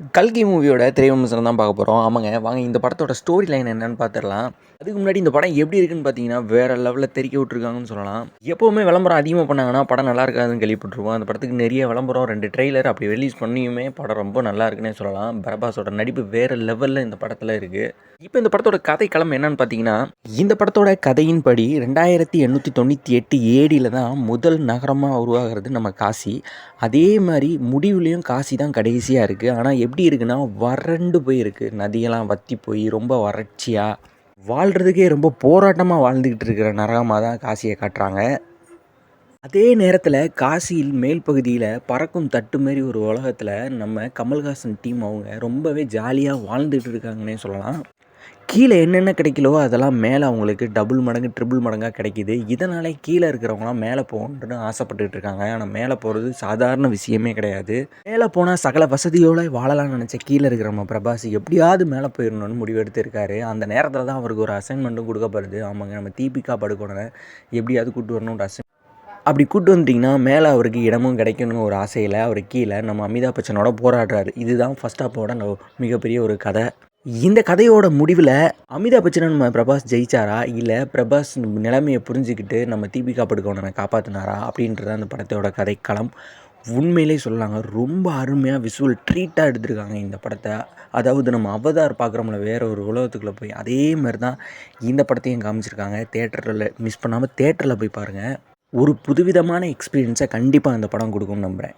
கல்கி மூவியோட திரைவிமர்சனம் தான் பார்க்க போகிறோம் ஆமாங்க. வாங்க இந்த படத்தோட ஸ்டோரி லைன் என்னன்னு பார்த்துடலாம். அதுக்கு முன்னாடி இந்த படம் எப்படி இருக்குன்னு பார்த்தீங்கன்னா வேறு லெவலில் தெறிக்க விட்ருக்காங்கன்னு சொல்லலாம். எப்போவுமே விளம்பரம் அதிகமாக பண்ணாங்கன்னா படம் நல்லா இருக்காதுன்னு கேள்விப்பட்டிருவோம் அந்த படத்துக்கு நிறைய விளம்பரம் ரெண்டு ட்ரெய்லர் அப்படி ரிலீஸ் பண்ணியுமே படம் ரொம்ப நல்லா இருக்குன்னே சொல்லலாம். பிரபாஸோட நடிப்பு வேறு லெவலில் இந்த படத்தில் இருக்குது இப்போ இந்த படத்தோட கதை களம் என்னன்னு பார்த்தீங்கன்னா இந்த படத்தோட கதையின்படி ரெண்டாயிரத்தி எண்ணூற்றி தொண்ணூற்றி எட்டு ஏடியில் தான் முதல் நகரமாக உருவாகிறது நம்ம காசி. அதே மாதிரி முடிவுலேயும் காசி தான் கடைசியாக இருக்குது ஆனால் எப்படி இருக்குன்னா வறண்டு போயிருக்கு. நதியெல்லாம் வற்றி போய் ரொம்ப வறட்சியாக வாழ்கிறதுக்கே ரொம்ப போராட்டமாக வாழ்ந்துக்கிட்டு இருக்கிற நரகமாக தான் காசியை காட்டுறாங்க. அதே நேரத்தில் காசியில் மேல் பகுதியில் பறக்கும் தட்டு மாரி ஒரு உலகத்தில் நம்ம கமல்ஹாசன் டீம் அவங்க ரொம்பவே ஜாலியாக வாழ்ந்துக்கிட்டு இருக்காங்கன்னே சொல்லலாம். கீழே என்னென்ன கிடைக்கலோ அதெல்லாம் மேலே அவங்களுக்கு டபுள் மடங்கு ட்ரிபிள் மடங்காக கிடைக்கிது. இதனாலே கீழே இருக்கிறவங்களாம் மேலே போகணுன்னு ஆசைப்பட்டுட்டு இருக்காங்க. ஆனால் மேலே போகிறது சாதாரண விஷயமே கிடையாது. மேலே போனால் சகல வசதியோடு வாழலாம்னு நினச்ச கீழே இருக்கிற நம்ம பிரபாஸ் எப்படியாவது மேலே போயிடணும்னு முடிவெடுத்திருக்காரு. அந்த நேரத்தில் தான் அவருக்கு ஒரு அசைன்மெண்ட்டும் கொடுக்கப்படுது. ஆமாங்க நம்ம தீபிகா படுகோனை எப்படியாவது கூட்டு வரணுன்ற அசைன் அப்படி கூட்டு வந்துட்டிங்கன்னா மேலே அவருக்கு இடமும் கிடைக்கணும் ஒரு ஆசையில் அவர் கீழே நம்ம அமிதாப் பச்சனோட போராடுறாரு. இதுதான் ஃபஸ்ட் ஹாப்போட மிகப்பெரிய ஒரு கதை. இந்த கதையோட முடிவில் அமிதாப் பச்சனன் நம்ம பிரபாஸ் ஜெயிச்சாரா? இல்லை பிரபாஸ் நிலைமையை புரிஞ்சுக்கிட்டு நம்ம தீபிகா படுக்கவனனை காப்பாற்றினாரா அப்படின்றது அந்த படத்தோட கதைக்களம் உண்மையிலே சொல்லலாங்க. ரொம்ப அருமையாக விசுவல் ட்ரீட்டாக எடுத்திருக்காங்க இந்த படத்தை. அதாவது நம்ம அவதார் பார்க்குறோம்ல வேற ஒரு உலகத்துக்குள்ளே போய். அதே மாதிரி தான் இந்த படத்தையும் காமிச்சிருக்காங்க. தேட்டரில் மிஸ் பண்ணாமல் தேட்டரில் போய் பாருங்கள் ஒரு புதுவிதமான எக்ஸ்பீரியன்ஸை கண்டிப்பாக அந்த படம் கொடுக்கும்னு நம்புகிறேன்